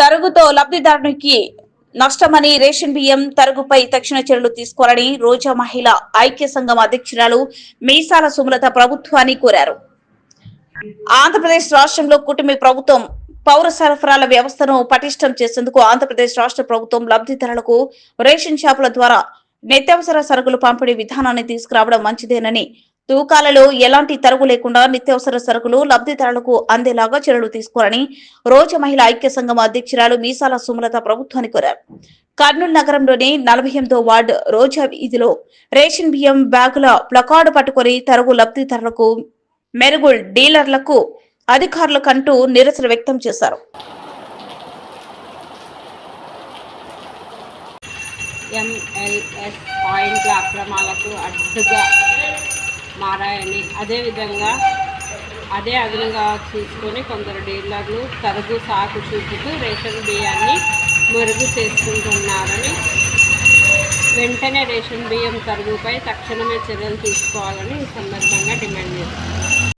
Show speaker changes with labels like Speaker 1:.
Speaker 1: తరుగుతో లబ్ధిదారునికి నష్టమని ration బియ్యం తరుగుపై తక్షణ చర్యలు తీసుకోవాలని రోజా మహిళ ఐక్య సంఘం అధ్యక్షురాలు మీసాల సుమలత ప్రభుత్వాన్ని కోరారు. ఆంధ్రప్రదేశ్ రాష్ట్రంలో కుటుంబ ప్రభుత్వం పౌర సరఫరాల వ్యవస్థను పటిష్టం చేసేందుకు ఆంధ్రప్రదేశ్ రాష్ట్ర ప్రభుత్వం లబ్ధిదారులకు రేషన్ షాపుల ద్వారా నిత్యావసర సరుకులు పంపిణీ విధానాన్ని తీసుకురావడం మంచిదేనని తూకాలలో ఎలాంటి తరుగు లేకుండా నిత్యావసర సరుకులు లబ్ధిదారులకు అందేలాగా చర్యలు తీసుకోవాలని రోజు మహిళా ఐక్య సంఘం అధ్యక్షురాలు మీసాల సుమలత ప్రభుత్వాన్ని కోరారు. కర్నూలు నగరంలోని నలభై ఎనిమిదో వార్డు రోజా వీధిలో రేషన్ బియ్యం బ్యాగుల ప్లకార్డు పట్టుకొని తరుగు లబ్ధిదారులకు మెరుగు డీలర్లకు అధికారులకంటూ నిరసన వ్యక్తం చేశారు.
Speaker 2: ఎంఎల్ఎస్ పాయింట్ల అక్రమాలకు అడ్డుగా మారాయని. అదేవిధంగా అదే అదనంగా చూసుకొని కొందరు డీలర్లు తరుగు సాకు చూపుతూ రేషన్ బియ్యాన్ని మెరుగు చేసుకుంటున్నారని వెంటనే రేషన్ బియ్యం తరుగుపై తక్షణమే చర్యలు తీసుకోవాలని ఈ సందర్భంగా డిమాండ్ చేస్తున్నారు.